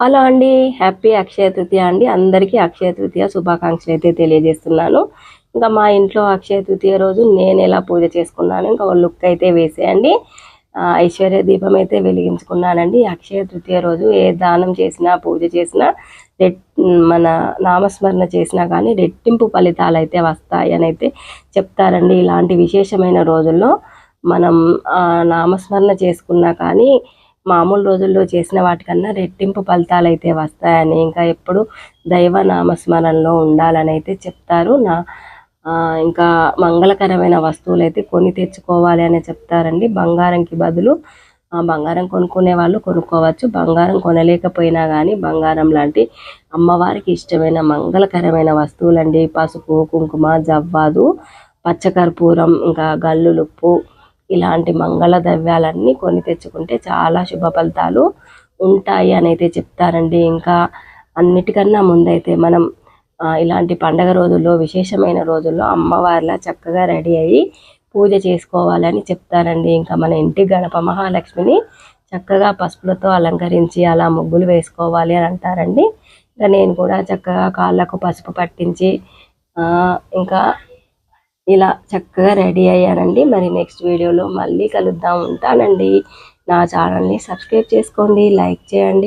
Hello అండి happy Akshaya Tritiya అండి. అందరికీ అక్షయ తృతీయ శుభాకాంక్షలు అయితే తెలియజేస్తున్నాను. ఇంకా మా ఇంట్లో అక్షయ తృతీయ రోజు నేను ఎలా పూజ చేసుకున్నాను ఇంకా ఒక లుక్ అయితే వేసేయండి. ఐశ్వర్య దీపం అయితే వెలిగించుకున్నానండి. అక్షయ తృతీయ రోజు ఏ దానం చేసినా పూజ చేసినా రెట్ మన నామస్మరణ చేసినా కానీ రెట్టింపు ఫలితాలు అయితే వస్తాయి అని అయితే చెప్తారండి. ఇలాంటి విశేషమైన రోజుల్లో మనం నామస్మరణ చేసుకున్నా కానీ మామూలు రోజుల్లో చేసిన వాటికన్నా రెట్టింపు ఫలితాలు అయితే వస్తాయని ఇంకా ఎప్పుడు దైవ నామస్మరణలో ఉండాలని అయితే చెప్తారు. నా ఇంకా మంగళకరమైన వస్తువులు అయితే కొని తెచ్చుకోవాలి అని చెప్తారండి. బంగారంకి బదులు బంగారం కొనుక్కునే వాళ్ళు కొనుక్కోవచ్చు. బంగారం కొనలేకపోయినా కానీ బంగారం లాంటి అమ్మవారికి ఇష్టమైన మంగళకరమైన వస్తువులండి. పసుపు కుంకుమ జవ్వాదు పచ్చకర్పూరం ఇంకా గల్లులుప్పు ఇలాంటి మంగళ ద్రవ్యాలన్నీ కొని తెచ్చుకుంటే చాలా శుభ ఫలితాలు ఉంటాయి అని అయితే చెప్తారండి. ఇంకా అన్నిటికన్నా ముందైతే మనం ఇలాంటి పండగ రోజుల్లో విశేషమైన రోజుల్లో అమ్మవారిలా చక్కగా రెడీ అయ్యి పూజ చేసుకోవాలని చెప్తారండి. ఇంకా మన ఇంటి గణప మహాలక్ష్మిని చక్కగా పసుపులతో అలంకరించి అలా ముగ్గులు వేసుకోవాలి అని అంటారండి. ఇంకా నేను కూడా చక్కగా కాళ్ళకు పసుపు పట్టించి ఇంకా ఇలా చక్కగా రెడీ అయ్యానండి మరి నెక్స్ట్ వీడియోలో మళ్ళీ కలుద్దాం ఉంటానండి. నా ఛానల్ని సబ్స్క్రైబ్ చేసుకోండి లైక్ చేయండి.